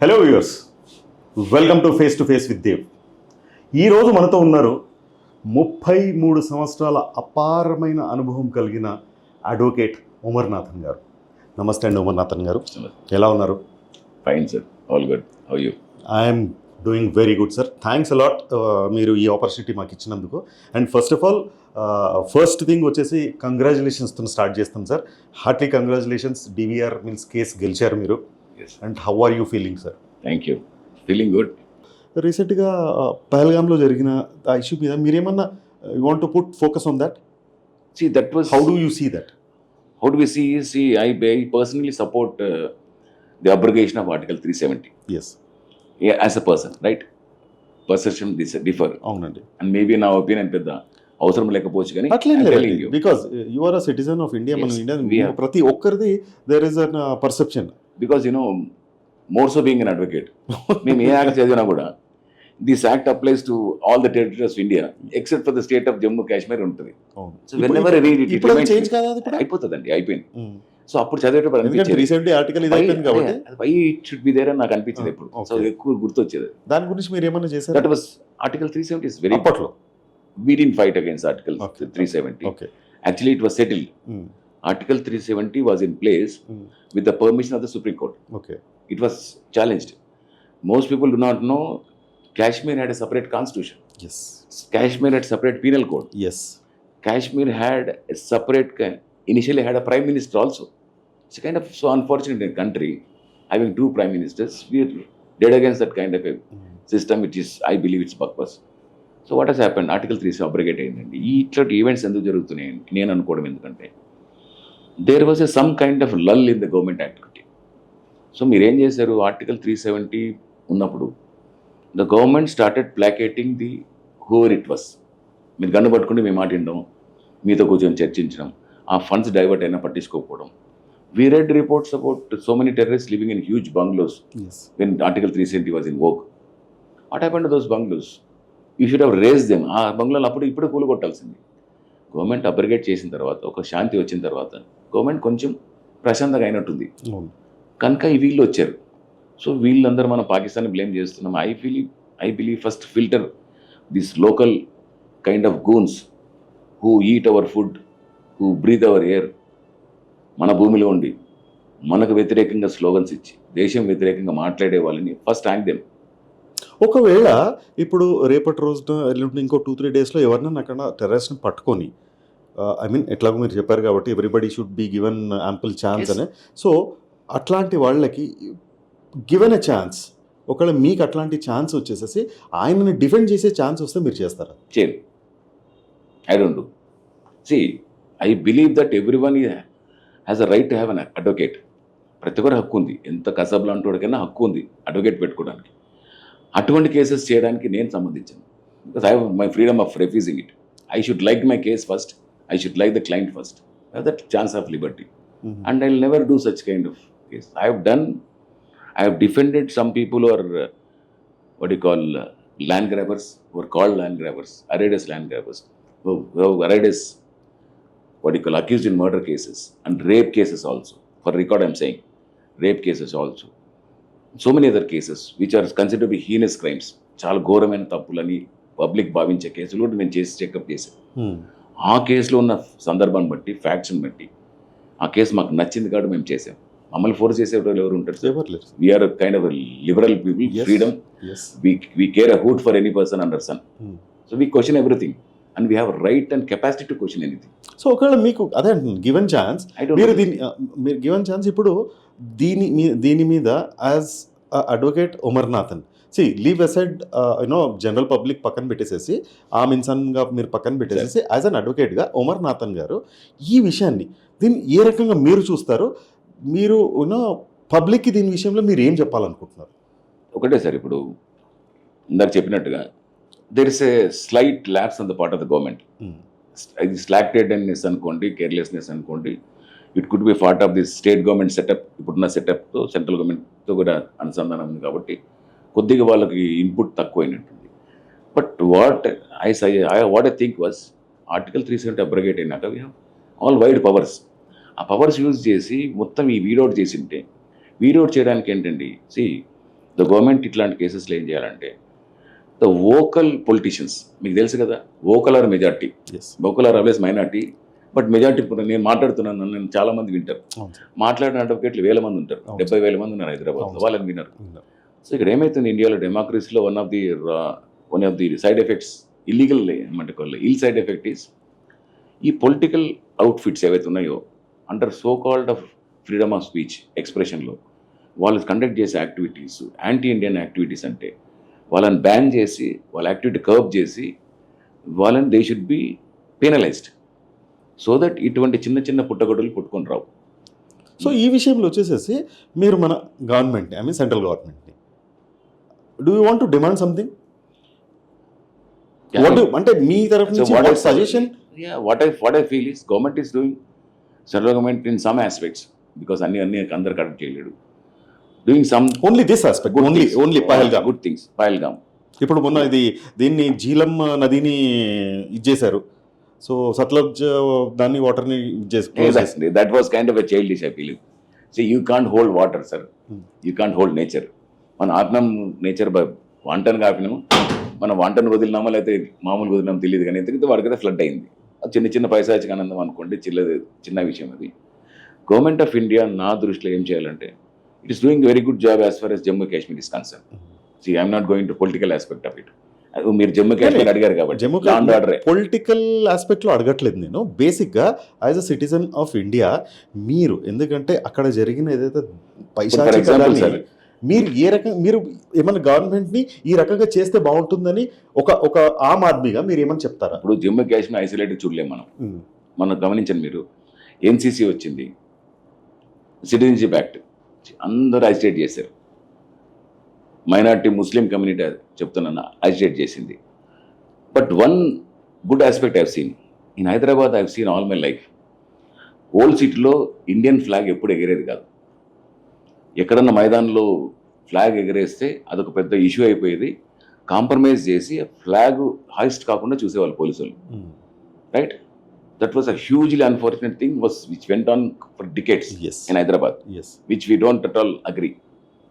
Hello viewers welcome to face to face with Dev ఈరోజు మనతో ఉన్నారు ముప్పై మూడు సంవత్సరాల అపారమైన అనుభవం కలిగిన అడ్వకేట్ ఉమర్నాథన్ గారు. నమస్తే అండి ఉమర్నాథన్ గారు. ఎలా ఉన్నారు? Fine sir all good how you I'm doing very good sir thanks a lot మీరు ఈ ఆపర్చునిటీ మాకు ఇచ్చినందుకు. And first of all first thing వచ్చేసి కంగ్రాచులేషన్స్తో స్టార్ట్ చేస్తాం sir heartly congratulations DVR mills case గెలిచారు మీరు. And how are you feeling sir thank you feeling good రీసెంట్గా పహల్గామ్లో జరిగిన ఆ ఇష్యూ మీద మీరేమన్నా you want to put focus on that see that was how do you see that how do we see see I I personally support the abrogation of article three seventy is as a person right perception differ అవునండి. And maybe నా opinion పెద్ద అవసరం లేకపోవచ్చు కానీ అట్లేం I'm telling లేదు you. Because you are a citizen of India మన India we are. ప్రతి ఒక్కరిది there is an perception because you know more so being an advocate మేము ఏ యాక్ట్ చదివినా కూడా this act applies to all the territories of India except for the state of Jammu Kashmir ఉంటుంది. ఇప్పుడు అయిపోతుందండి అయిపోయింది. So అప్పుడు చదివేటప్పుడు బి దేర్ అని నాకు అనిపించింది Ah, ఎప్పుడు. okay. సో ఎక్కువ గుర్తొచ్చేది. దాని గురించి మీరు ఏమన్నా చేశారు? That was article three seventy is very అప్పట్లో. We didn't fight against article. Three seventy okay actually it was settled Article three seventy was in place with the permission of the supreme court okay it was challenged most people do not know Kashmir had a separate constitution yes Kashmir had separate penal code yes Kashmir had a separate, ki- initially had a prime minister also. It's kind of so unfortunate in a country having two prime ministers. We are dead against that kind of a system, which is, I believe, it's purpose. So what has happened article three abrogate అయిందండి ఈ ఇట్లాంటి events ఎందుకు జరుగుతున్నాయి నేను అనుకోవడం ఎందుకంటే there was a some kind of lull in the government activity so మీరు ఏం చేశారు ఆర్టికల్ త్రీ సెవెంటీ ఉన్నప్పుడు the government started placating the whoever it was మీరు గన్ను పట్టుకుంటే మేము మాట వినడం మీతో కూర్చొని చర్చించడం ఆ ఫండ్స్ డైవర్ట్ అయినా పట్టించుకోకపోవడం we read reports about so many terrorist living in huge bungalows when Article 370 was in vogue. What happened to those bungalows? You should have raised them. ఆ బంగ్లాలు అప్పుడు ఇప్పుడు కూలు కొట్టాల్సింది గవర్నమెంట్ అబ్రిగేట్ చేసిన తర్వాత ఒక శాంతి వచ్చిన తర్వాత గవర్నమెంట్ కొంచెం ప్రశాంతంగా అయినట్టుంది. కనుక ఈ వీళ్ళు వచ్చారు. సో వీళ్ళందరూ మనం పాకిస్తాన్ బ్లేమ్ చేస్తున్నాం. I feel I believe first filter this local kind of goons who eat our food who breathe our air మన భూమిలో ఉండి మనకు వ్యతిరేకంగా స్లోగన్స్ ఇచ్చి దేశం వ్యతిరేకంగా మాట్లాడే వాళ్ళని ఫస్ట్ థ్యాంక్ దెమ్ ఒకవేళ ఇప్పుడు రేపటి రోజున ఎల్లుండి ఇంకో టూ త్రీ డేస్లో ఎవరినైనా అక్కడ టెర్రరిస్ట్ని పట్టుకొని ఐ మీన్ ఎట్లాగో మీరు చెప్పారు కాబట్టి everybody should be given ample chance. అనే. సో అట్లాంటి వాళ్ళకి గివెన్ ఎ ఛాన్స్ ఒకవేళ మీకు అట్లాంటి ఛాన్స్ వచ్చేసేసి ఆయనని డిఫెండ్ చేసే ఛాన్స్ వస్తే మీరు చేస్తారా? చేయరు I don't do see I believe that every one has a right to have an advocate ప్రతి ఒక్కరు హక్కు ఉంది. ఎంత కసబ్ లాంటి హక్కు ఉంది అడ్వకేట్ పెట్టుకోవడానికి. అటువంటి కేసెస్ చేయడానికి నేను సంబంధించాను because I my freedom of refusing it I should like my case first I should like the client first that chance of liberty and I'll never do such kind of case. I have done, I have defended some people who are uh, what do you call uh, land grabbers, who are called land grabbers, arrayed as land grabbers, who, who are arrayed as what do you call accused in murder cases and rape cases also. For record, I'm saying rape cases also. Many other cases which are considered to be heinous crimes. చాలా ఘోరమైన తప్పులని public భావించే కేసులు కూడా నేను చేసి checkup చేశాను ఆ కేసులో ఉన్న సందర్భాన్ని బట్టి ఫ్యాక్ట్స్ని బట్టి ఆ కేసు మాకు నచ్చింది కాబట్టి మేము చేసాం మమ్మల్ని ఫోర్స్ చేసే వాళ్ళు ఎవరు ఉంటారు we are kind of liberal people. Freedom we care a hoot for any person under sun Hmm. So we question everything and we have right and capacity to question anything so ఒకవేళ మీకు అదే given chance మీరు దీని మీరు given chance ఇప్పుడు దీని మీ దీని మీద as advocate Umarnathan see leave aside you know general public పక్కన పెట్టేసేసి ఆమ్ ఇన్సాన్గా మీరు పక్కన పెట్టేసేసి యాజ్ అన్ అడ్వకేట్గా ఉమర్నాథన్ గారు ఈ విషయాన్ని దీన్ని ఏ రకంగా మీరు చూస్తారు? మీరు యూనో పబ్లిక్కి దీని విషయంలో మీరు ఏం చెప్పాలనుకుంటున్నారు? ఒకటే సార్ ఇప్పుడు ఇందాక చెప్పినట్టుగా there is a slight lapse on the part of the government ఇది స్లాక్టెడ్నెస్ అనుకోండి కేర్లెస్నెస్ అనుకోండి. It could be part of the state government setup ఇప్పుడున్న సెటప్తో సెంట్రల్ గవర్నమెంట్తో కూడా అనుసంధానం ఉంది కాబట్టి కొద్దిగా వాళ్ళకి input తక్కువైనట్టుంది. But what I say I what I think was article three seventy abrogate అయినాక we have all wide powers ఆ పవర్స్ యూజ్ చేసి మొత్తం ఈ వీడౌట్ చేసింటే వీడౌట్ చేయడానికి ఏంటండి? సి ద గవర్నమెంట్ ఇట్లాంటి కేసెస్లో ఏం చేయాలంటే ద వోకల్ పొలిటీషియన్స్ మీకు తెలుసు కదా? Vocal are majority vocal are always minority but majority నేను మాట్లాడుతున్నాను నేను చాలా మంది వింటారు. మాట్లాడిన అడ్వకేట్లు వేల మంది ఉంటారు. డెబ్బై వేల మంది ఉన్నారు హైదరాబాద్లో. అవును. వాళ్ళని వినరు ఉన్నారు. సో ఇక్కడ ఏమవుతుంది ఇండియాలో డెమోక్రసీలో one of the one of the side effects illegal ఏమంటే ఇల్ సైడ్ ఎఫెక్ట్ ఈస్ ఈ పొలిటికల్ అవుట్ఫిట్స్ ఏవైతే ఉన్నాయో under so called of freedom of speech ఎక్స్ప్రెషన్లో వాళ్ళు కండక్ట్ చేసే యాక్టివిటీస్ యాంటీ ఇండియన్ యాక్టివిటీస్ అంటే వాళ్ళని బ్యాన్ చేసి వాళ్ళ యాక్టివిటీ కర్బ్ చేసి వాళ్ళని they should be penalised so that ఇటువంటి చిన్న చిన్న పుట్టగొడ్డలు పుట్టుకొని రావు. సో ఈ విషయంలో వచ్చేసేసి మీరు మన గవర్నమెంట్ ఐ మీన్ సెంట్రల్ గవర్నమెంట్ని do you want to demand something what అంటే మీ తరఫు నుంచి suggestion what I what I feel is government is doing central government in some aspects because అన్ని అన్ని అందరు కరెక్ట్ చేయలేడు. Doing some only this aspect only only Pahalgam good things Pahalgam ఇప్పుడు మొన్న ఇది దీన్ని జీలం నదిని ఇచ్చేశారు సో సత్లజ్ దాన్ని వాటర్ని. That was kind of a childish, I believe. See, you can't hold water, sir. Hmm. You can't hold nature. మన ఆత్మం నేచర్ వంటను కాపినాము మనం వంటను వదిలినామా లేకపోతే మామూలు వదిలినామో తెలియదు కానీ ఎందుకంటే వాడికైతే ఫ్లడ్ అయింది అది చిన్న చిన్న పైసాచిక ఆనందం అనుకోండి చిల్లది చిన్న విషయం అది గవర్నమెంట్ ఆఫ్ ఇండియా నా దృష్టిలో ఏం చేయాలంటే it is doing very good job as far as Jammu Kashmir is concern see I'm not going to political aspect of it మీరు జమ్మూ కాశ్మీర్ అడిగారు కాబట్టి జమ్మూ ఆర్డర్ పొలిటికల్ ఆస్పెక్ట్లో అడగట్లేదు నేను. బేసిక్గా as a citizen of India మీరు ఎందుకంటే అక్కడ జరిగిన ఏదైతే సార్ మీరు ఏ రకం మీరు ఏమైనా గవర్నమెంట్ని ఈ రకంగా చేస్తే బాగుంటుందని ఒక ఒక ఆమ్ ఆద్మీగా మీరు ఏమని చెప్తారా? ఇప్పుడు జమ్మూ కాశ్మీర్ ఐసోలేటెడ్ చూడలేము మనం. మనం గమనించండి మీరు. ఎన్సీసీ వచ్చింది. సిటిజన్షిప్ యాక్ట్ అందరూ అజిటేట్ చేశారు. మైనార్టీ ముస్లిం కమ్యూనిటీ చెప్తున్నాను అజిటేట్ చేసింది. But one good aspect I've seen. In Hyderabad I've seen all my life. Old సిటీలో ఇండియన్ ఫ్లాగ్ ఎప్పుడు ఎగిరేది కాదు. ఎక్కడన్నా మైదానంలో ఫ్లాగ్ ఎగరేస్తే అదొక పెద్ద ఇష్యూ అయిపోయేది. కాంప్రమైజ్ చేసి ఫ్లాగ్ హాయిస్ట్ కాకుండా చూసేవాళ్ళు పోలీసులు. right? That was a hugely unfortunate thing was which went on for decades in Hyderabad which we don't at all agree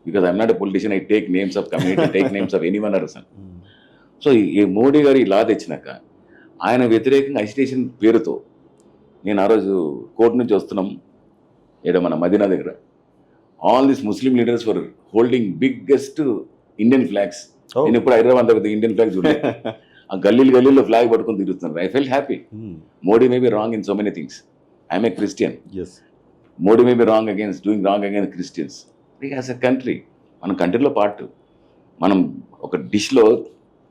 because I'm not a politician I take names of community take names of any one person so ఈ మోడీ గారు ఈ లా తెచ్చినాక ఆయన వ్యతిరేకంగా అసిటేషన్ పేరుతో నేను ఆ రోజు court నుంచి వస్తున్నాం ఏడ మన మదీనా దగ్గర. All this Muslim leaders for holding biggest Indian flags నేను ఇప్పుడు హైదరాబాద్ ఇండియన్ ఫ్లాగ్స్ ఉన్నాయి ఆ గల్లీలు గల్లీలో ఫ్లాగ్ పట్టుకొని తిరుగుతున్నారు I feel happy Modi may be wrong in so many things I'm a Christian Modi may be wrong against doing wrong against Christians as a country మన కంట్రీలో part మనం ఒక డిష్లో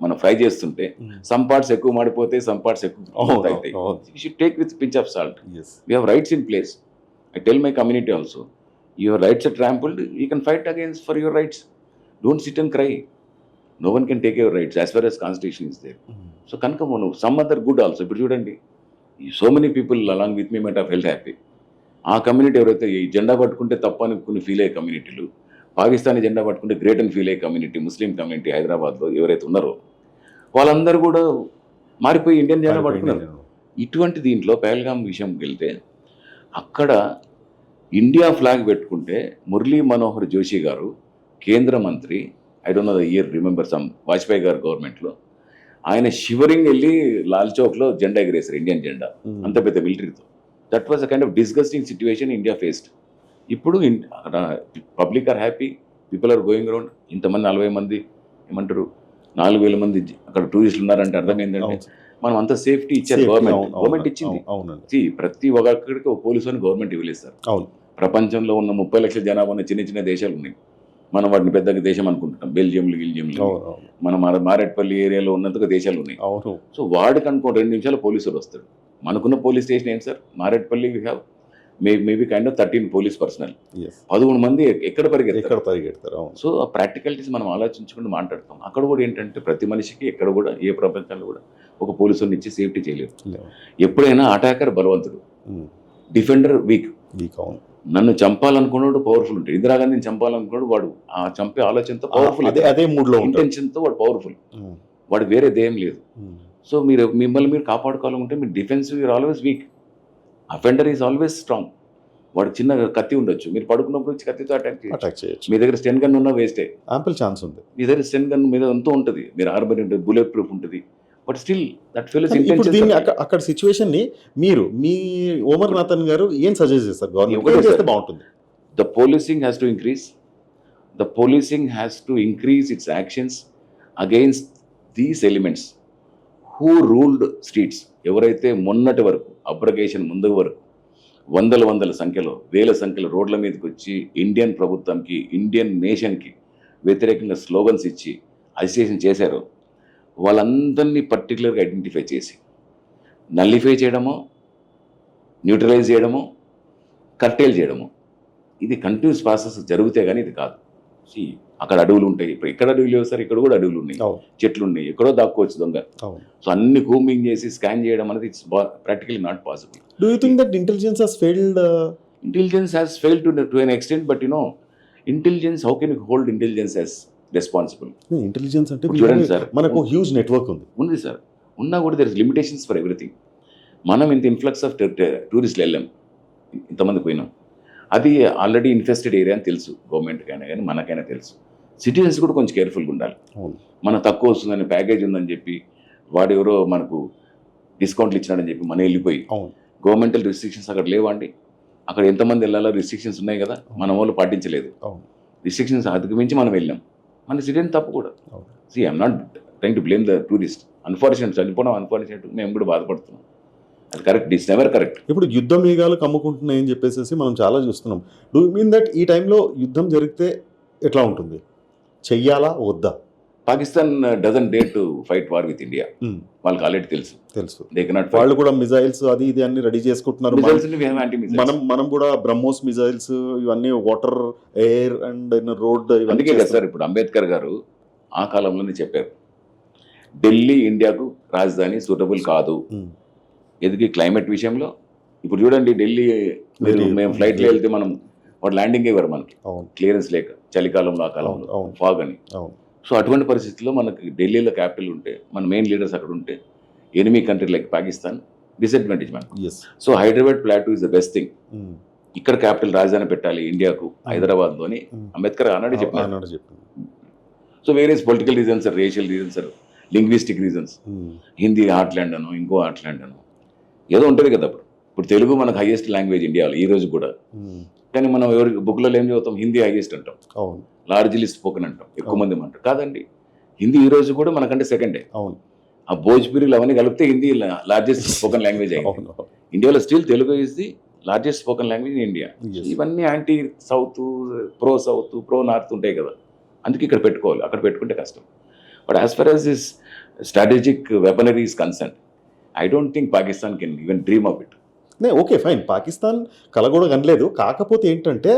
మనం ఫ్రై చేస్తుంటే సమ్ పార్ట్స్ ఎక్కువ మాడిపోతే సమ్ పార్ట్స్ ఎక్కువ అవుతాయి you should take with pinch of salt we have rights in place I tell my community also your rights are trampled you can fight against for your rights don't sit and cry no one can take your rights as far as constitution is there so కనుక మనం some other good also ఇప్పుడు చూడండి so many people along with me met of health happy ఆ community ఎవరైతే ఈ జెండా పట్టుకుంటే తప్పు అనుకుని ఫీల్ అయ్యే కమ్యూనిటీలు పాకిస్తానీ జెండా పట్టుకుంటే గ్రేట్ అని ఫీల్ అయ్యే కమ్యూనిటీ ముస్లిం కమ్యూనిటీ హైదరాబాద్లో ఎవరైతే ఉన్నారో వాళ్ళందరూ కూడా మారిపోయి ఇండియన్ జెండా పట్టుకున్నారు. ఇటువంటి దీంట్లో పహల్గామ్ విషయంకి వెళ్తే అక్కడ ఇండియా ఫ్లాగ్ పెట్టుకుంటే మురళీ మనోహర్ జోషి గారు కేంద్ర మంత్రి I don't know the year remember some Vajpayee garu గవర్నమెంట్లో ఆయన షివరింగ్ వెళ్ళి లాల్ చౌక్లో జెండా ఎగరేశారు ఇండియన్ జెండా. అంత పెద్ద మిలిటరీతో that was a kind of disgusting situation India faced ఇప్పుడు public are happy people are going around ఇంతమంది నలభై మంది ఏమంటారు నాలుగు వేల మంది అక్కడ టూరిస్టులు ఉన్నారంటే అర్థం ఏంటంటే మనం అంత సేఫ్టీ ఇచ్చారు గవర్నమెంట్ గవర్నమెంట్ ఇచ్చింది. ప్రతి ఒక్కడికి ఒక పోలీసు అని గవర్నమెంట్ ఇవ్వలేదు సార్. ప్రపంచంలో ఉన్న ముప్పై లక్షల జనాభా ఉన్న చిన్న చిన్న దేశాలు ఉన్నాయి. మనం వాటిని పెద్దగా దేశం అనుకుంటున్నాం బెల్జియంలు గిల్జియంలు. మన మార- మారేట్పల్లి ఏరియాలో ఉన్నంతగా దేశాలు ఉన్నాయి. అవును. సో వాడికి అనుకో రెండు నిమిషాలు పోలీసులు వస్తాడు మనకున్న పోలీస్ స్టేషన్ ఏంటి sir? Marredpally we have may maybe kind of thirteen police personnel పదకొండు మంది ఎక్- ఎక్కడ పరిగెత్తారు? ఎక్కడ పరిగెడతారు? అవును. సో ఆ ప్రాక్టికాలిటీస్ మనం ఆలోచించుకుంటూ మాట్లాడతాం. అక్కడ కూడా ఏంటంటే ప్రతి మనిషికి ఎక్కడ కూడా ఏ ప్రపంచంలో కూడా ఒక పోలీసుని ఇచ్చి సేఫ్టీ చేయలేరు. లేవు. ఎప్పుడైనా అటాకర్ బలవంతుడు. Defender week. వీక్ అవును. నన్ను చంపాలనుకున్నాడు పవర్ఫుల్ ఉంటాడు. ఇందిరాగాంధీని చంపాలనుకున్నాడు వాడు ఆ చంపే ఆలోచనతో పవర్ఫుల్ అదే అదే మూడ్లో ఉంటారు ఇంటెన్షన్తో వాడు పవర్ఫుల్. వాడు వేరే దేం లేదు. సో మీరు మిమ్మల్ని మీరు కాపాడుకోవాలనుకుంటే మీరు defensive you're always weak offender is always strong వాడు చిన్న కత్తి ఉండొచ్చు. మీరు పడుకున్నప్పుడు వచ్చి కత్తితో అటాక్ చేయొచ్చు. అటాక్ చేయొచ్చు. మీ దగ్గర స్టెన్ గన్ ఉన్నా వేస్టే యాంపుల్ ఛాన్స్ ఉంది. మీ దగ్గర స్టెన్ గన్ మీద ఎంతో ఉంటుంది. మీరు ఆర్బర్ ఉంటుంది బుల్లెట్ ప్రూఫ్ ఉంటుంది. బట్ స్టిల్ దట్ ఫెలోస్ ఇప్పుడు దీన్ని అక్కడ సిచ్యువేషన్ని మీరు మీ ఓమర్ నాథన్ గారు ఏం సజెస్ట్ చేస్తారు? గవర్నమెంట్ చేస్తే. బాగుంటుంది? The policing has to increase. The policing has to increase its actions against these elements who ruled streets. ఎవరైతే మొన్నటి వరకు అబ్రగేషన్ ముందు వరకు వందల వందల సంఖ్యలో వేల సంఖ్యలో రోడ్ల మీదకి వచ్చి ఇండియన్ ప్రభుత్వంకి ఇండియన్ నేషన్కి వ్యతిరేకంగా స్లోగన్స్ ఇచ్చి అజిటేషన్ చేశారో వాళ్ళందరినీ పర్టికులర్గా ఐడెంటిఫై చేసి నల్లిఫై చేయడమో న్యూట్రలైజ్ చేయడమో కర్టేల్ చేయడము. ఇది కంటిన్యూస్ ప్రాసెస్ జరిగితే కానీ ఇది కాదు. అక్కడ అడవులు ఉంటాయి. ఇప్పుడు ఎక్కడ అడవులు లేవు సార్? ఇక్కడ కూడా అడవులు ఉన్నాయి. చెట్లు ఉన్నాయి. ఎక్కడో దాక్కోవచ్చు దొంగ. సో అన్ని కూమింగ్ చేసి స్కాన్ చేయడం అనేది it's practically not possible do you think that intelligence has failed intelligence has fail to to an extent but you know intelligence how can you hold intelligence as responsible intelligence అంటే చూడండి sir. మనకు huge network ఉంది. ఉంది sir. ఉన్నా కూడా there is limitations for everything మనం ఇంత influx of టూరిస్టులు వెళ్ళాం. ఇంతమంది పోయినాం. అది ఆల్రెడీ ఇన్ఫెస్టెడ్ ఏరియా అని తెలుసు. గవర్నమెంట్కైనా కానీ మనకైనా తెలుసు. సిటిజన్స్ కూడా కొంచెం కేర్ఫుల్గా ఉండాలి. మన తక్కువ వస్తుందని ప్యాకేజ్ ఉందని చెప్పి వాడు ఎవరో మనకు డిస్కౌంట్లు ఇచ్చినాడని చెప్పి మనం వెళ్ళిపోయి గవర్నమెంటల్ రిస్ట్రిక్షన్స్ అక్కడ లేవండి అక్కడ ఎంతమంది వెళ్ళాలో రిస్ట్రిక్షన్స్ ఉన్నాయి కదా? మన వాళ్ళు పాటించలేదు. రిస్ట్రిక్షన్స్ అధిగమించి మనం వెళ్ళాం. మన సిటిజన్ తప్పు కూడా. See I'm not trying to blame the tourist unfortunate చనిపోవడం అన్ఫార్చునేట్ మేము కూడా బాధపడుతున్నాం. అది కరెక్ట్ ఇట్స్ నెవర్ కరెక్ట్ ఇప్పుడు యుద్ధ మేఘాలు కమ్ముకుంటున్నాయని చెప్పేసి మనం చాలా చూస్తున్నాం. డూ మీన్ దట్ ఈ టైంలో యుద్ధం జరిగితే ఎట్లా ఉంటుంది? చెయ్యాలా? వద్దా? Pakistan doesn't dare to fight war with India Hmm. వాళ్ళకి ఆల్రెడీ తెలుసు. తెలుసు. దే కెనాట్ వాళ్ళు కూడా మిజైల్స్ అది ఇది అన్ని రెడీ చేసుకుంటున్నారు. మన- మనం కూడా బ్రహ్మోస్ మిజైల్స్ ఇవన్నీ వాటర్ ఎయిర్ అండ్ రోడ్ అందుకే కదా సార్ ఇప్పుడు అంబేద్కర్ గారు ఆ కాలంలోనే చెప్పారు. ఢిల్లీ ఇండియాకు రాజధాని సూటబుల్ కాదు. ఎదిగి క్లైమేట్ విషయంలో? ఇప్పుడు చూడండి ఢిల్లీ మేము ఫ్లైట్లో వెళ్తే మనం వాడు ల్యాండింగ్ ఇవ్వరు మనకి. క్లియరెన్స్ లేక చలికాలంలో ఆ కాలంలో. ఫాగ్ అని. అవును. సో అటువంటి పరిస్థితుల్లో మనకి ఢిల్లీలో క్యాపిటల్ ఉంటే మన మెయిన్ లీడర్స్ అక్కడ ఉంటే enemy country like Pakistan disadvantage మనకు. So Hyderabad plateau is the best thing ఇక్కడ క్యాపిటల్ రాజధాని పెట్టాలి ఇండియాకు హైదరాబాద్లో అని అంబేద్కర్ ఆనాడు చెప్పారు so various political reasons racial reasons linguistic reasons. Hindi heartland అను ఇంకో హార్ట్లాండ్ అను ఏదో ఉంటుంది కదా అప్పుడు. ఇప్పుడు తెలుగు మనకు హైయెస్ట్ లాంగ్వేజ్ ఇండియాలో ఈ రోజు కూడా. కానీ మనం ఎవరి బుక్లలో ఏం చదువుతాం? హిందీ హైయెస్ట్ అంటాం. అవును. లార్జ్లీ స్పోకెన్ అంటాం ఎక్కువ. మంది అంటారు కాదండి హిందీ ఈ రోజు కూడా మనకంటే సెకండే అవును. ఆ భోజ్పురీలు అవన్నీ కలిపితే హిందీ లార్జెస్ట్ స్పోకెన్ లాంగ్వేజ్ అయింది ఇండియాలో still Telugu is the largest spoken language in India. ఇవన్నీ anti south pro south pro north ఉంటాయి కదా. అందుకే ఇక్కడ పెట్టుకోవాలి అక్కడ పెట్టుకుంటే కష్టం. But as far as this strategic weaponry is concern I don't think Pakistan can even dream of it నే ఓకే ఫైన్ పాకిస్తాన్ కల కూడా కనలేదు కాకపోతే ఏంటంటే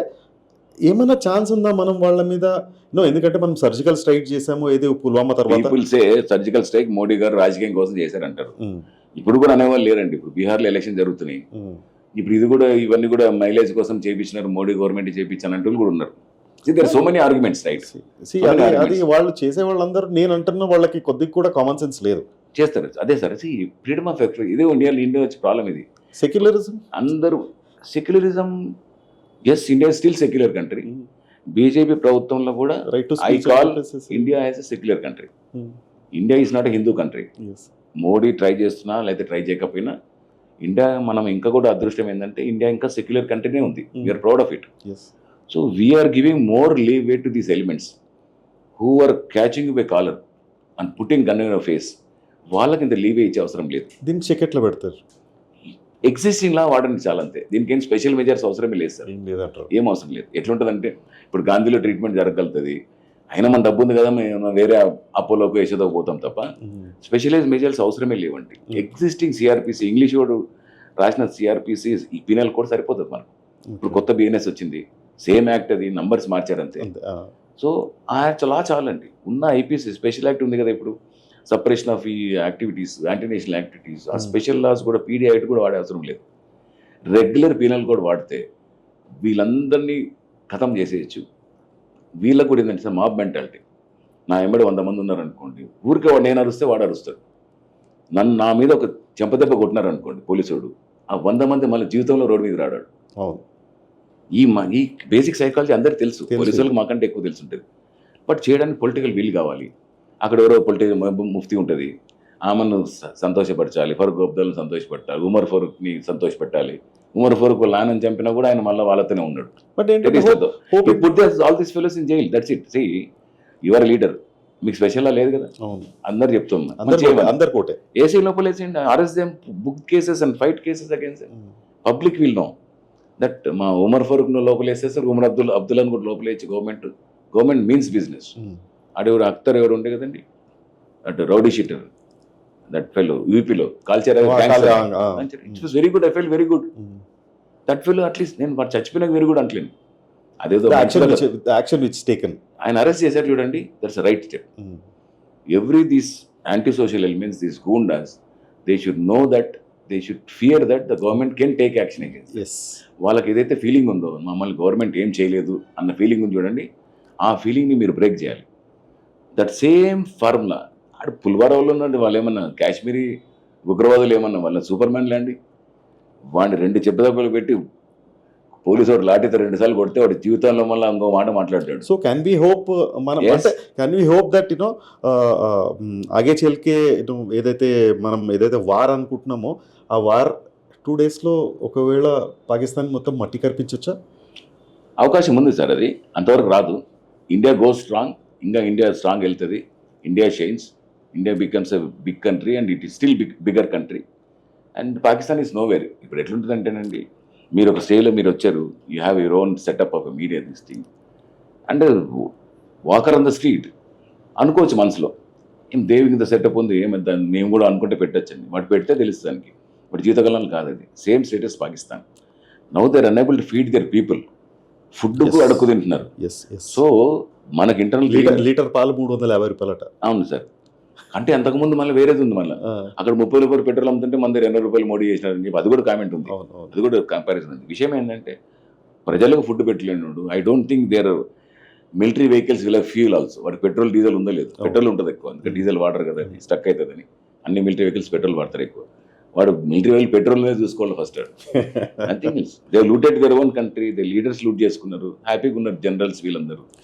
ఏమైనా ఛాన్స్ ఉందా మనం వాళ్ళ మీద? నో ఎందుకంటే మనం సర్జికల్ స్ట్రైక్ చేసాము ఏది పుల్వామా తర్వాత? సే సర్జికల్ స్ట్రైక్ మోడీ గారు రాజకీయం కోసం చేశారంటారు. ఉమ్, ఇప్పుడు కూడా అనేవాళ్ళు లేరండి. ఇప్పుడు బీహార్లో ఎలక్షన్ జరుగుతున్నాయి. ఉమ్. ఇప్పుడు ఇది కూడా ఇవన్నీ కూడా మైలేజ్ కోసం చేపించినారు మోడీ గవర్నమెంట్ చేపించానంటూ కూడా ఉన్నారు. There so many arguments right అది వాళ్ళు చేసే వాళ్ళందరూ నేను అంటున్న వాళ్ళకి కొద్దిగా కూడా కామన్ సెన్స్ లేదు. చేస్తారు. అదే సార్ ఫ్రీడమ్ ఆఫ్ ఎక్స్ప్రెస్ ఇదే ఇండియాలో ఇండియా వచ్చే ప్రాబ్లం ఇది. సెక్యులరిజం అందరూ secularism yes India still secular country BJP ప్రభుత్వంలో కూడా I call India as a secular country India is not a Hindu country Modi try చేస్తున్నా లేకపోతే ట్రై చేయకపోయినా ఇండియా మనం ఇంకా కూడా అదృష్టం ఏంటంటే ఇండియా ఇంకా సెక్యులర్ కంట్రీనే ఉంది. We are proud of it so we are giving more leave way to these elements who are catching by collar and putting gun face వాళ్ళకి ఇంత లీవ్ ఇచ్చే అవసరం లేదు. దీన్ని చెక్ ఎట్లా పెడతారు. ఎగ్జిస్టింగ్ లా వాడండి చాలా అంతే దీనికి ఏం స్పెషల్ మెజర్స్ అవసరమే లేదు సార్. ఏం లేదంటారు. ఏం అవసరం లేదు. ఎట్లుంటుందంటే ఇప్పుడు గాంధీలో ట్రీట్మెంట్ జరగలుగుతుంది అయినా మన డబ్బు ఉంది కదా మేము వేరే అపోలోకి యశోదకు పోతాం తప్ప స్పెషలైజ్ మెజర్స్ అవసరమే లేవండి. ఎగ్జిస్టింగ్ సిఆర్పిసి ఇంగ్లీష్ వాడు రాసిన సిఆర్పిసి ఈ పీనల్ కూడా సరిపోతుంది మనకు. ఇప్పుడు కొత్త బిఎన్ఎస్ వచ్చింది. సేమ్ యాక్ట్ అది నంబర్స్ మార్చారు అంతే అంతే ఆ, సో ఆ యాక్ట్ లా చాలండి. ఉన్న ఐపీసీ స్పెషల్ యాక్ట్ ఉంది కదా ఇప్పుడు. సపరేషన్ ఆఫ్ ఈ యాక్టివిటీస్ యాంటీ నేషనల్ యాక్టివిటీస్ ఆ Hmm. స్పెషల్ లాస్ కూడా పీడీ యాక్ట్ కూడా వాడే అవసరం లేదు. రెగ్యులర్ పీనల్ కూడా వాడితే వీళ్ళందరినీ ఖతం చేసేయచ్చు. వీళ్ళకు కూడా ఏంటంటే మాబ్ మెంటాలిటీ నా ఎంబడి వంద మంది ఉన్నారనుకోండి ఊరికే వాడు నేను అరుస్తే వాడు అరుస్తాడు. నన్ను నా మీద ఒక చెంపదెబ్బ కొట్టినారనుకోండి పోలీసుడు ఆ వంద మంది మళ్ళీ జీవితంలో రోడ్డు మీద రాడాడు. ఈ మ- ఈ బేసిక్ సైకాలజీ అందరికి తెలుసు. తెలుసు. పోలీసు వాళ్ళకి మాకంటే ఎక్కువ తెలుసు ఉంటుంది బట్ చేయడానికి పొలిటికల్ వీల్ కావాలి. అక్కడ ఎవరో పొలిటికల్ ముఫ్తీ ఉంటుంది. ఆమెను సంతోషపరచాలి. ఫరూక్ అబ్దుల్ని సంతోషపెట్టాలి. ఉమర్ ఫరూక్ని సంతోషపెట్టాలి. ఉమర్ ఫరూక్ నాన్నని చంపినా కూడా ఆయన మళ్ళీ వాళ్ళతోనే ఉన్నాడు. బట్ ఏంటంటే all this fellows in jail that's it see your leader మీకు స్పెషల్లా లేదు కదా? అందరు కోటే, ఏసీ లోపల వేసేయండి arrest them book cases and fight cases against public will know that మా ఉమర్ ఫరూక్ను లోపల వేసేస్తారు ఉమర్ అబ్దుల్ అబ్దుల్లాని కూడా లోపల వేసి గవర్నమెంట్ గవర్నమెంట్ మీన్స్ బిజినెస్ ఆడు ఎవరు అక్తర్ ఎవరు ఉండే కదండి? అటు రౌడీ షీటర్ దట్ ఫెలో యూపీలో కాల్చర్ it's very good I feel very good that fellow at least నేను వాడు చచ్చిపోయినాక వెరీ గుడ్ అంటలేను. అదేదో యాక్షన్ మంచిగా- యాక్షన్ విచ్ టేకన్ ఆయన అరెస్ట్ చేశారు చూడండి that's right step every these anti social elements these goondas they should know that they should fear that the government can take action yes వాళ్ళకి ఏదైతే feeling ఉందో మమ్మల్ని గవర్నమెంట్ ఏం చేయలేదు అన్న ఫీలింగ్ ఉంది చూడండి ఆ ఫీలింగ్ని మీరు బ్రేక్ చేయాలి. దట్ సేమ్ ఫార్ములా ఆడు పుల్వారాలో ఉన్నది వాళ్ళు ఏమన్నా కాశ్మీరీ ఉగ్రవాదులు ఏమన్నా వాళ్ళ సూపర్ మ్యాన్లే అండి వాడిని రెండు చెప్పుదబ్బలు పెట్టి పోలీసు వాడు లాఠీతో రెండు సార్లు కొడితే వాడి జీవితంలో మళ్ళీ ఇంకో మాట మాట్లాడతాడు. సో క్యాన్ బి హోప్ మనం can be hope that you know ఆగే చెల్కే ఏదైతే మనం ఏదైతే వార్ అనుకుంటున్నామో ఆ వార్ టూ డేస్లో ఒకవేళ పాకిస్తాన్ మొత్తం మట్టి కనిపించవచ్చా అవకాశం ఉంది సార్ అది. అంతవరకు రాదు. ఇండియా గో స్ట్రాంగ్ ఇంకా ఇండియా స్ట్రాంగ్ వెళ్తుంది. India shines India becomes a big country and it is still big bigger country and Pakistan is nowhere ఇప్పుడు ఎట్లుంటుంది అంటేనండి మీరు ఒక స్టేలో మీరు వచ్చారు you have your own setup of media this thing and walker on the street అనుకోవచ్చు మనసులో. ఏం దేవికి ఇంత సెటప్ ఉంది ఏమంత మేము కూడా అనుకుంటే పెట్టచ్చండి. వాటి పెడితే తెలుస్తుంది దానికి. బట్ జీవితకాలంలో కాదు అది. Same status Pakistan now there unable to feed their people food. అడుక్కు తింటున్నారు. సో మనకి ఇంటర్నల్ లీటర్ లీటర్ పాలు మూడు వందల యాభై రూపాయలట. అవును సార్. అంటే అంతకుముందు మళ్ళీ వేరేది ఉంది మళ్ళీ. అక్కడ ముప్పై రూపాయలు పెట్రోల్ అమ్ముతుంటే మన దగ్గర ఎనభై రూపాయలు మోడీ చేసినారని చెప్పి అది కూడా కామెంట్ ఉంది. అది కూడా కంపారిజన్ ఉంది. విషయం ఏంటంటే ప్రజలకు food పెట్టలేనుడు. I don't think their military vehicles ఇలా ఫ్యూల్ ఆల్సో వాడు పెట్రోల్ డీజిల్ ఉందో లేదు. పెట్రోల్ ఉంటుంది ఎక్కువ. అందుకే డీజిల్ వాడరు కదా. స్టక్ అవుతుందని అన్ని మిలిటరీ వెహికల్స్ పెట్రోల్ వాడతారు ఎక్కువ. వాడు మిలిటరీ వెహికల్ పెట్రోల్ చూసుకోవాలి first nothing they looted their own country they leaders loot చేసుకున్నారు. హ్యాపీగా ఉన్నారు జనరల్స్ వీళ్ళందరూ.